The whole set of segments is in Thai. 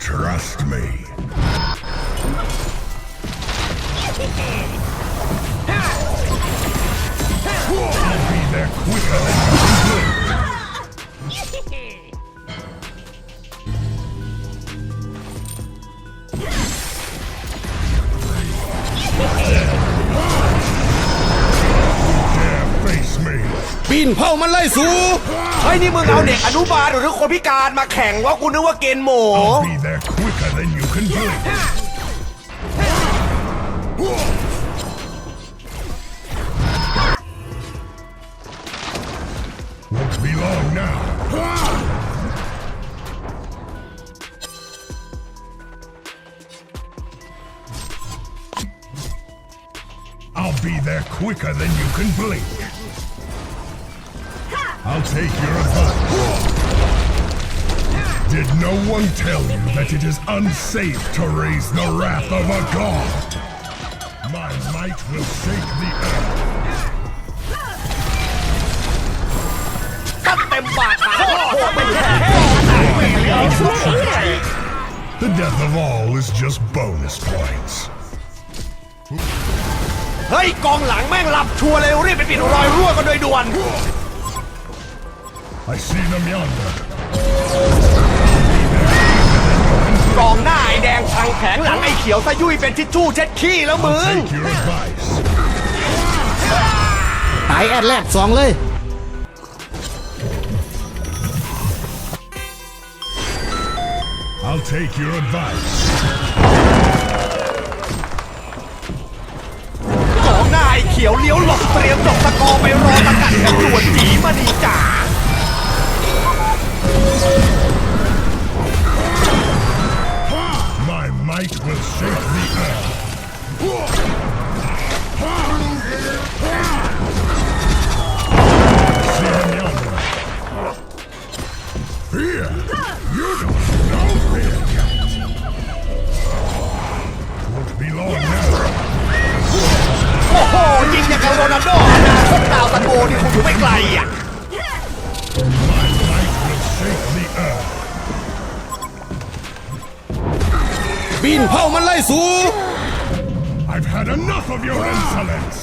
Trust me. I'll be there quicker than you can blink. ปีนเผามันไล่สู เฮ้ย นี่มึงเอาเด็กอนุบาลหรือคนพิการมาแข่งว่ากูนึกว่าเกณฑ์หมู I'll be there quicker than you can blink. Won't be long now. I'll be there quicker than you can blink. I'll take your advice. Did no one tell you that it is unsafe to raise the wrath of a god? My might will shake the earth. ตัดเต็มบาทมาโคตรเป็นแค่ The death of all is just bonus points. เฮ้ยกองหลังแม่งหลับชัวร์เลยรีบไปปิดรอยรั่วกันโดยด่วน I see them yonder. กองหน้าไอ้แดงพังแผงหลังไอ้เขียวซะยุ่ยเป็นทิชชู่เช็ดขี้แล้วมึง Take your advice. ตายแอดแรกสองเลย I'll take your advice. กองหน้าไอ้เขียวเลี้ยวหลบเตรียมจบสกอร์ไปรอตะกัดกันด่วนจีมาดีจ๋า โอ้โหยิงอย่างกับโรนัลโดอนาคตดาวตันโบนี่คงอยู่ไม่ไกลอะ My might will shake the earth. ปีนเผามันไล่สู I've had enough of your insolence.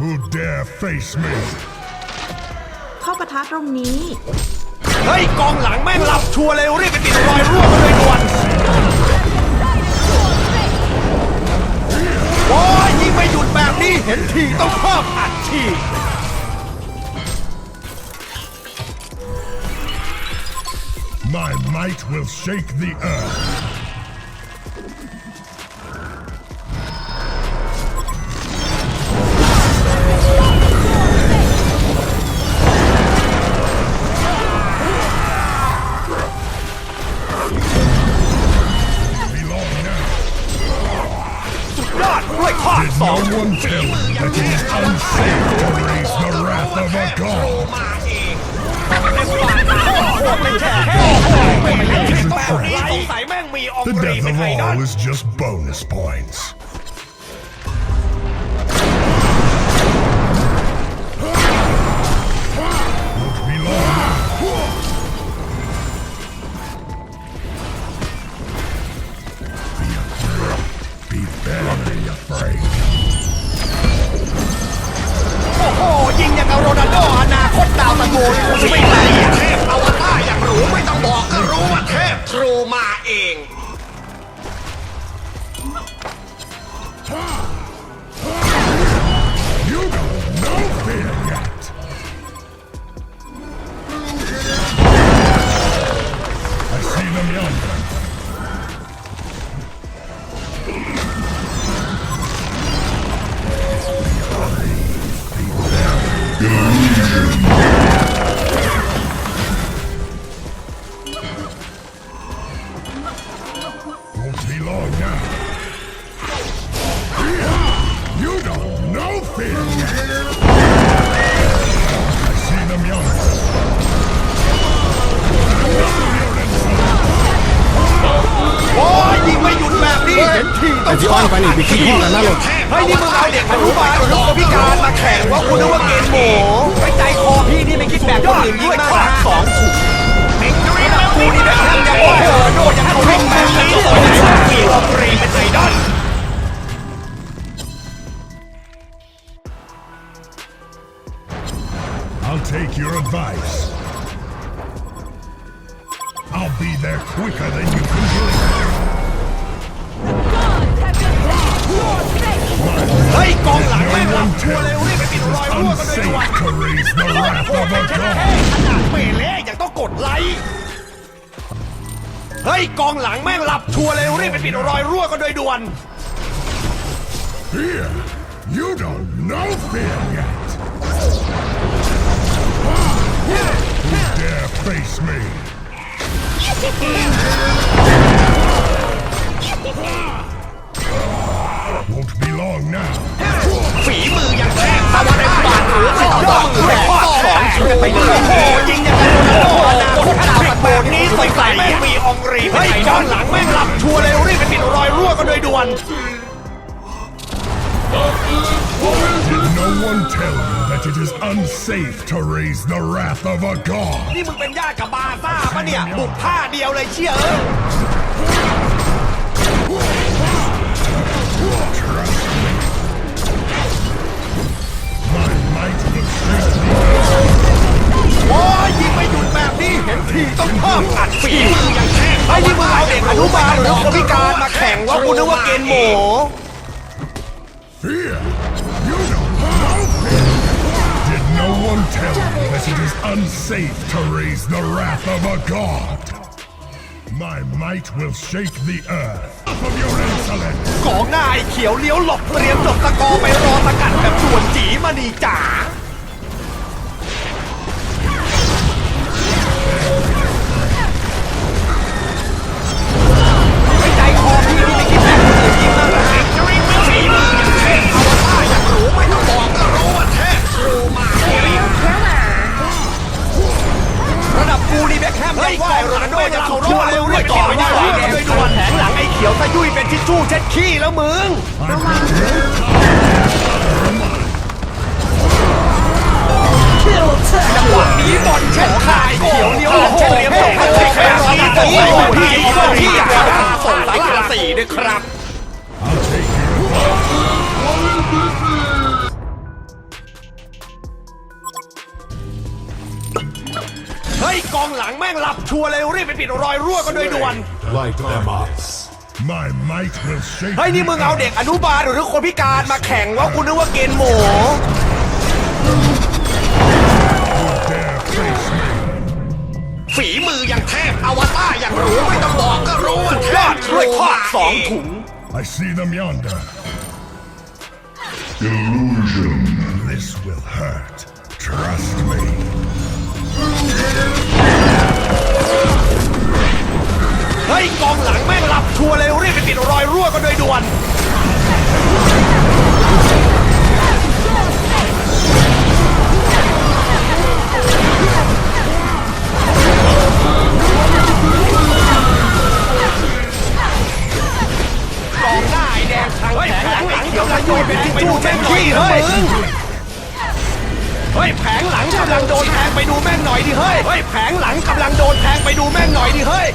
Who dare face me? เข้าปะทะตรงนี้ เฮ้ยกองหลังแม่งหลับชัวร์เลยรีบไปติดรอยรั่วมเลยด่วนโอ้ยยิงไม่หยุดแบบนี้เห็นทีต้องเพิ่มอัดที My might will shake the earth. ดด้วยข้อ Did สอง no one tell you that it is unsafe to raise the wrath of a god? เป็นแค่แค่แบบนี้สงสัยแม่งมีอง The ค์รี death เป็น of ไอดอล all is just bonus points. Legend. Enough of your insolence. โอ้ยยิงไม่หยุดแบบนี้เห็นทีต้องไอ้ที่อ้อนไปนี่ไปคิดพ่อกันนะลูกเฮ้ยนี่มึงเอาเด็กอนุบาลหรือคนพิการมาแข่งว่ากูนึกว่าเกณฑ์หมูไว้ใจคอพี่นี่ไม่คิดแบบคนอื่นยิ่งมากนะสองถุงกูนี่แบบทำยังโอ้โหโดดยังเขาเล่นแบบนี้เลยมีออปรีเป็นไอดอล I'll take your advice. I'll be there quicker than you can เฮ้ยกองหลังแม่งรับชัวร์เร็ว me รีบไปปิดรอยรั่วกันเลยดีกว่า unsafe to raise the wrath of a ข god? นาดเปเล่ยังต้องกดไลค์เฮ้ยกองหลังแม่งรับชัวร์เลยรีบไปปิดรอยรั่วกันโดยด่วน Fear? You don't know fear yet. Who dare face me? วกันโดยด่วน Did no one tell you that it is unsafe to raise the wrath of a god? นี่มึงเป็นญาติกับบาซ่าปะเนี่ยบุกท่าเดียวเลยเชี่ยเอ้ย My might will shake the โอ้ยยิงไม่หยุดแบบนี้เห็นทีต้องเพิ่มอัดฝีมืออย่างแท้ไอ้ นี่มึงเอาเด็กอนุบาลหรือคนพิการมาแข่งว่ากูนึกว่าเกณฑ์หมู Fear? You don't know fear. Did no one tell you that it is unsafe to raise the wrath of a god? My might will shake the earth. Off of your insolence! กองหน้าไอ้เขียวเลี้ยวหลบเตรียมจบตะกอไปรอสกัดแบบด่วนจีมานีจ๋า นี่ไหวโรนัลโดยังเขารั่วเร็วด้วยต่อไม่ได้โดยด่วนแผงหลังไอ้เขียวซะยุ่ยเป็นทิชชู่เช็ดขี้แล้วมึงจังหวะนี้บอลเช็ดคายเขียวเลี้ยวหลบเตรียมส่งให้เช็คแบบนี้จะยิงที่ที่ที่อยากจะส่งสายกีฬาสีด้วยครับ งหลังแม่งหลับชัวร์เลยรีบไปปิดรอยรั่วกันโดยด่วน Light them up. My might will shake เฮ้ย นี่ the มึงเอาเด็ก earth. อนุบาลหรือคนพิการมาแข่งว่ากูนึกว่าเกณฑ์หมู Dare face me. ฝีมืออย่างเทพอวตารอย่างรู้ไม่ต้องบอกก็รู้ว่าเทพด้วยทอดสองถุง I see them yonder. Illusion. This will hurt. Trust me. โดยด่วนกองหน้าไอ้แดงทางแผงหลังไอ้เขียวทะยุยเป็นทิชชู่เช็ดขี้เฮ้ยเฮ้ยแผงหลังกำลังโดนแทงไปดูแม่งหน่อยดิเฮ้ยเฮ้ยแผงหลังกำลังโดนแทงไปดูแม่งหน่อยดิเฮ้ย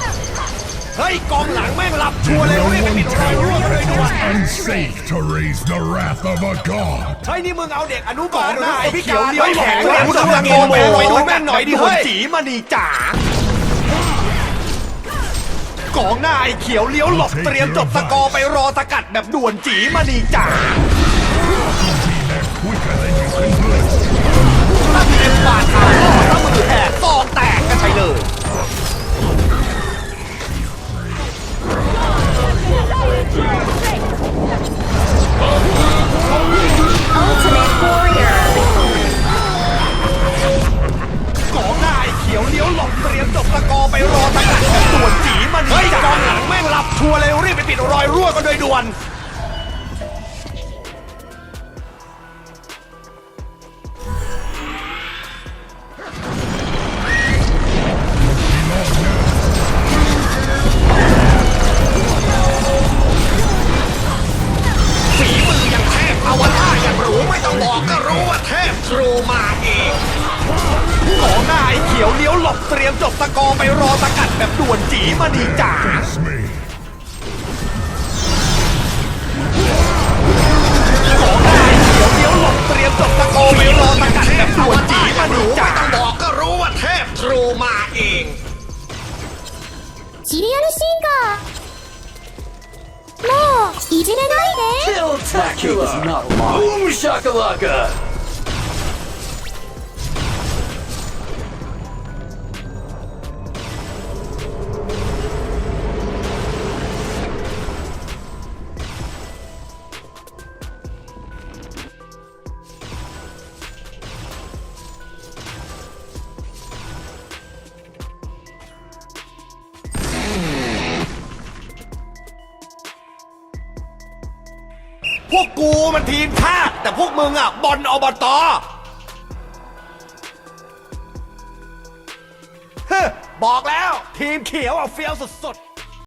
เฮ้ยกองหลังแม่งหลับชัวร์เลย No รีบไป one ปิดรอย tell รั่ว you กัน that เลย it ด่วน is unsafe to raise the wrath of a god. เฮ้ยนี่มึงเอาเด็กอนุบาลหรือคนพิการเลี้ยวแข็งหลังกำลังโดนแทงไปดูแม่งหน่อยดิเฮ้ยจีมานีจ๋ากองหน้าไอ้เขียวเลี้ยวหลบเตรียมจบตะกอไปรอสกัดแบบด่วนจีมานีจ๋า Be there quicker than you can blink. ถ้าเต็มบาดขาล่อถ้ามือแหกซองแตกกันไปเลย อยรั่วกันโดยด่วน ฝีมือยังเทพอวตารยังรูไม่ต้องบอกก็รู้ว่าเทพครมาเองของหน้าไอ้เขียวเลี้ยวหลบเตรียมจบตะกอไปรอสกัดแบบด่วนจีมาดีจ๋า シリアルシンガー。もういじれないで。 ทีมชาติ แต่พวกมึงอะบอลอบตบอกแล้วทีมเขียวอะเฟี้ยวสุดๆ